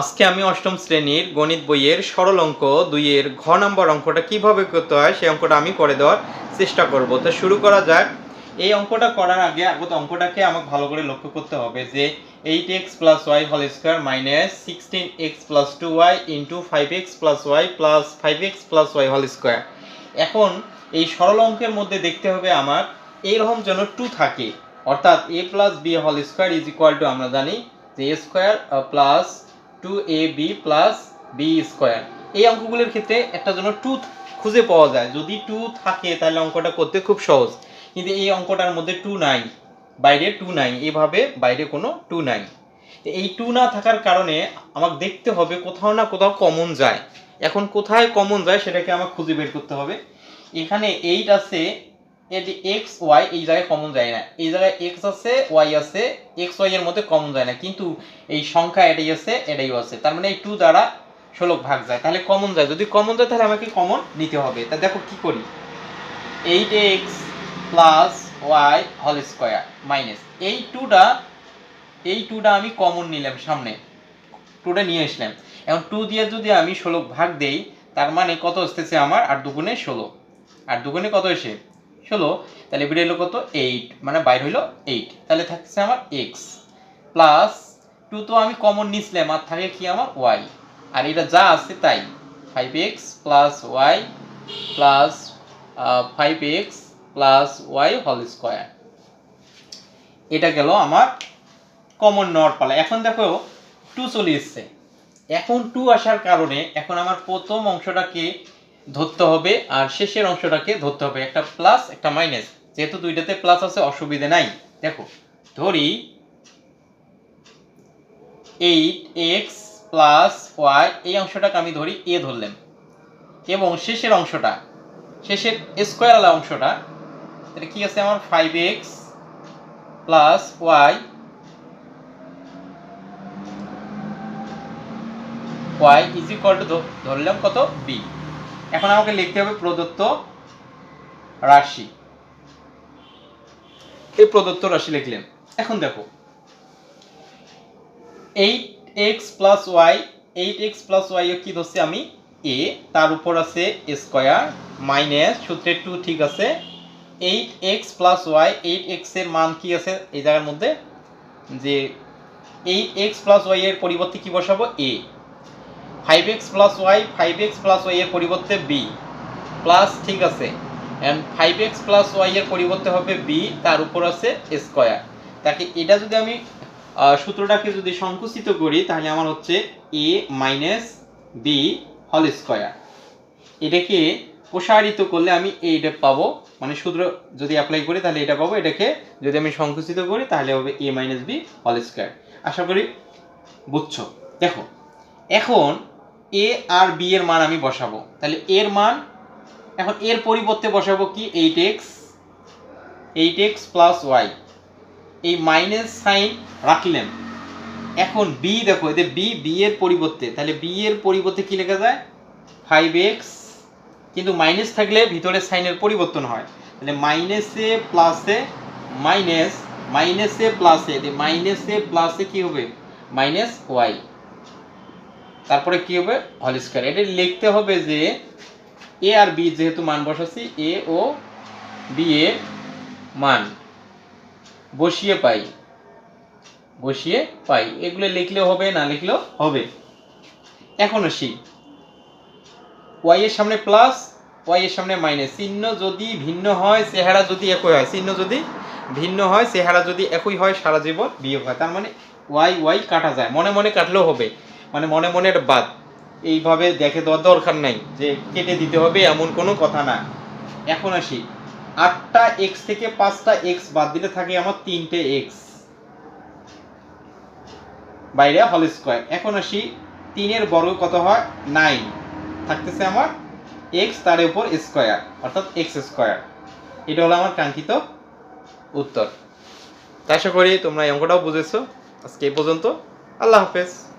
আজকে আমি অষ্টম শ্রেণির গণিত বইয়ের সরল অঙ্ক দুইয়ের ঘ নম্বর অঙ্কটা কীভাবে করতে হয় সেই অঙ্কটা আমি করে দেওয়ার চেষ্টা করব। তো শুরু করা যাক। এই অঙ্কটা করার আগে আগত অঙ্কটাকে আমাকে ভালো করে লক্ষ্য করতে হবে যে eight x plus y whole square minus sixteen x plus two y into five x plus y plus five x plus y whole square. এখন এই সরল অঙ্কের মধ্যে দেখতে হবে আমার এইরকম যেন টু থাকে। অর্থাৎ a plus b whole square is equal to আমরা জানি যে a square plus two a b plus b square এই অঙ্কগুলোর ক্ষেত্রে একটা যেন টু খুঁজে পাওয়া যায়। যদি টু থাকে, তাহলে অঙ্কটা করতে খুব সহজ। কিন্তু এই অঙ্কটার মধ্যে টু নাই। বাইরে টু নাই। এভাবে বাইরে কোনো টু নাই। এই টু না থাকার কারণে আমাকে দেখতে হবে কোথাও না কোথাও কমন যায়। এখন কোথায় কমন যায়, সেটাকে আমাকে খুঁজে বের করতে হবে। এখানে এইট আছে। এটি এক্স ওয়াই এই জায়গায় কমন যায় না। এই জায়গায় এক্স আছে ওয়াই আছে এক্স ওয়াই এর মধ্যে কমন যায় না। কিন্তু এই সংখ্যা এটাই আছে, এটাইও আছে। তার মানে এই টু দ্বারা ষোলো ভাগ যায়। তাহলে কমন যায়। যদি কমন যায়, তাহলে আমাকে কমন নিতে হবে। তা দেখো কি করি? Eight x plus y whole square minus এই টুটা এই টুটা আমি কমন নিলাম সামনে। টুটা নিয়ে আসলাম। এখন টু দিয়ে যদি আমি ষোলো ভাগ দেই, তার মানে কত আসতেছে আমার? আর দুগুণে ষোলো। আর দুগুণে কত এসে ষোলো তাহলে বেরিয়ে এলো কত? এইট মানে বাইর হইল এইট তাহলে থাকছে আমার এক্স প্লাস টু তো আমি কমন নিছিলাম, আর থাকে কি আমার ওয়াই আর এটা যা আছে তাই five x plus y plus five x plus y whole square এটা গেল আমার কমন নেওয়ার পালা। এখন দেখো টু চলে এসছে। এখন টু আসার কারণে এখন আমার প্রথম অংশটাকে ধরতে হবে আর শেষের অংশটাকে ধরতে হবে। একটা প্লাস একটা মাইনাস যেহেতু দুইটাতে প্লাস আছে, অসুবিধে নাই। দেখো, ধরি এইট এক্স প্লাস ওয়াই এই অংশটাকে আমি ধরি এ ধরলাম। এবং শেষের অংশটা, শেষের স্কোয়ার আলা অংশটা, এটা কি আছে আমার? Five x plus y y is equal to ধরলাম কত? বি এখন আমাকে লিখতে হবে প্রদত্ত রাশি। এই প্রদত্ত রাশি লিখলেন। এখন দেখো। Eight x plus y, eight x plus y কি ধরছি আমি? এ, তার উপর আছে স্কোয়ার মাইনাস, সূত্রে টু ঠিক আছে। Eight x plus y, eight এক্সের মান কি আছে? এই জায়গার মধ্যে যে এইট এক্স প্লাস ওয়াই এর পরিবর্তে কি বসাবো? A. Five x plus y five x plus y পরিবর্তে বি প্লাস ঠিক আছে। ফাইভ এক্স প্লাস ওয়াই এর পরিবর্তে হবে বি তার উপর আছে স্কোয়ার তাকে এটা যদি আমি সূত্রটাকে যদি সংকুচিত করি, তাহলে আমার হচ্ছে a minus b whole square এটাকে প্রসারিত করলে আমি এইটা পাবো। মানে সূত্র যদি অ্যাপ্লাই করি, তাহলে এটা পাবো। এটাকে যদি আমি সংকুচিত করি, তাহলে হবে a minus b whole square আশা করি বুঝছ? দেখো, এখন এ আর বি এর মান আমি বসাবো। তাহলে এর মান, এখন এর পরিবর্তে বসাবো কি? Eight x eight x plus y এই মাইনাস সাইন রাখলেন। এখন বি দেখো এতে বি বি এর পরিবর্তে, তাহলে বি এর পরিবর্তে কি লেখা যায়? ফাইভ এক্স কিন্তু মাইনাস থাকলে ভিতরে সাইনের পরিবর্তন হয়। তাহলে মাইনাসে প্লাসে মাইনাস মাইনাসে প্লাসে মাইনাসে প্লাসে কি হবে? মাইনাস ওয়াই তারপরে কি হবে? হল স্কয়ার। এটা লিখতে হবে যে এ আর বি যেহেতু মান বসাচ্ছি এ ও বি এর মান বসিয়ে পাই। বসিয়ে পাই। এগুলো লিখলেও হবে, না লিখলেও হবে। এখন আসি। ওয়াই এর সামনে প্লাস ওয়াই এর সামনে মাইনাস চিহ্ন যদি ভিন্ন হয়, চেহারা যদি একই হয়। চিহ্ন যদি ভিন্ন হয়, চেহারা যদি একই হয়, সারা জীবন বিয়োগ হয়। তার মানে ওয়াই ওয়াই কাটা যায়। মনে মনে কাটলেও হবে। মানে মনে মনে এটা বাদ। এইভাবে দেখে দেওয়ার দরকার নাই যে কেটে দিতে হবে এমন কোনো কথা না। এখন আসি। আটটা এক্স থেকে পাঁচটা এক্স বাদ দিলে থাকে আমার তিনটে এক্স। বাইরে হল স্কোয়ার। এখন আসি, তিনের বর্গ কত হয়? নাইন। থাকতেছে আমার এক্স, তার উপর স্কোয়ার, অর্থাৎ এক্স স্কোয়ার। এটা হলো আমার কাঙ্ক্ষিত উত্তর। আশা করি তোমরা এই অঙ্কটাও বুঝেছ। আজকে এই পর্যন্ত। আল্লাহ হাফেজ।